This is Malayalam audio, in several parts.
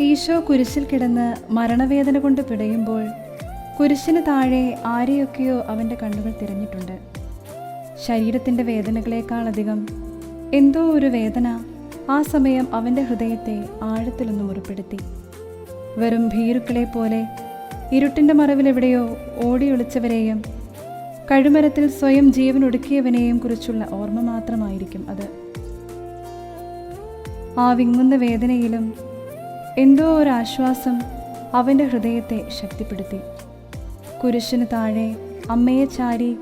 ഈശോ കുരിശിൽ കിടന്ന് മരണവേദന കൊണ്ട് പിടയുമ്പോൾ കുരിശിന് താഴെ ആരെയൊക്കെയോ അവന്റെ കണ്ണുകൾ തിരഞ്ഞിട്ടുണ്ട്. ശരീരത്തിന്റെ വേദനകളേക്കാളധികം എന്തോ ഒരു വേദന ആ സമയം അവന്റെ ഹൃദയത്തെ ആഴത്തിലൊന്ന് മുറിപ്പെടുത്തി. വെറും ഭീരുക്കളെ പോലെ ഇരുട്ടിന്റെ മറവിലെവിടെയോ ഓടിയൊളിച്ചവരെയും കഴുമരത്തിൽ സ്വയം ജീവൻ ഒടുക്കിയവനെയും കുറിച്ചുള്ള ഓർമ്മ മാത്രമായിരിക്കും അത്. ആ വിങ്ങുന്ന വേദനയിലും എന്തോ ഒരു ആശ്വാസം അവന്റെ ഹൃദയത്തെ ശക്തിപ്പെടുത്തി. കുരിശിന് താഴെ അമ്മയെ ചാരി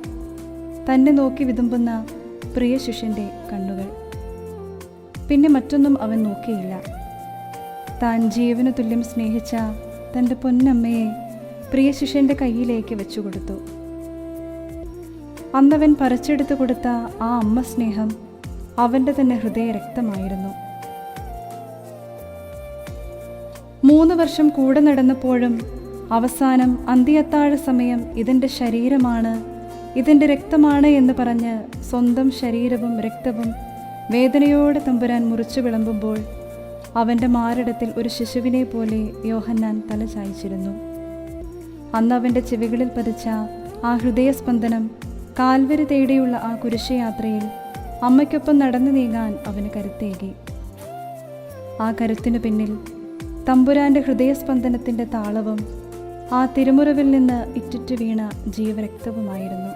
തന്നെ നോക്കി വിതുമ്പുന്ന പ്രിയ ശിഷ്യന്റെ കണ്ണുകൾ. പിന്നെ മറ്റൊന്നും അവൻ നോക്കിയില്ല. താൻ ജീവന് തുല്യം സ്നേഹിച്ച തന്റെ പൊന്നമ്മയെ പ്രിയ ശിഷ്യന്റെ കയ്യിലേക്ക് വെച്ചു കൊടുത്തു അന്നവൻ പറിച്ചെടുത്തു കൊടുത്ത ആ അമ്മ സ്നേഹം അവന്റെ തന്നെ ഹൃദയ രക്തമായിരുന്നു മൂന്ന് വർഷം കൂടെ നടന്നപ്പോഴും അവസാനം അന്ത്യത്താഴ സമയം ഇതിന്റെ ശരീരമാണ് ഇതിന്റെ രക്തമാണ് എന്ന് പറഞ്ഞ് സ്വന്തം ശരീരവും രക്തവും വേദനയോടെ തമ്പുരാൻ മുറിച്ചു വിളമ്പുമ്പോൾ അവന്റെ മാറിടത്തിൽ ഒരു ശിശുവിനെ പോലെ യോഹന്നാൻ തല ചായ്ച്ചിരുന്നു. അന്ന് അവന്റെ ചെവികളിൽ പതിച്ച ആ ഹൃദയസ്പന്ദനം കാൽവരി തേടിയുള്ള ആ കുരിശയാത്രയിൽ അമ്മയ്ക്കൊപ്പം നടന്നു നീങ്ങാൻ അവന് കരുത്തേകി. ആ കരുത്തിനു പിന്നിൽ തമ്പുരാന്റെ ഹൃദയസ്പന്ദനത്തിന്റെ താളവും ആ തിരുമുറവിൽ നിന്ന് ഇറ്റിറ്റ് വീണ ജീവരക്തവുമായിരുന്നു.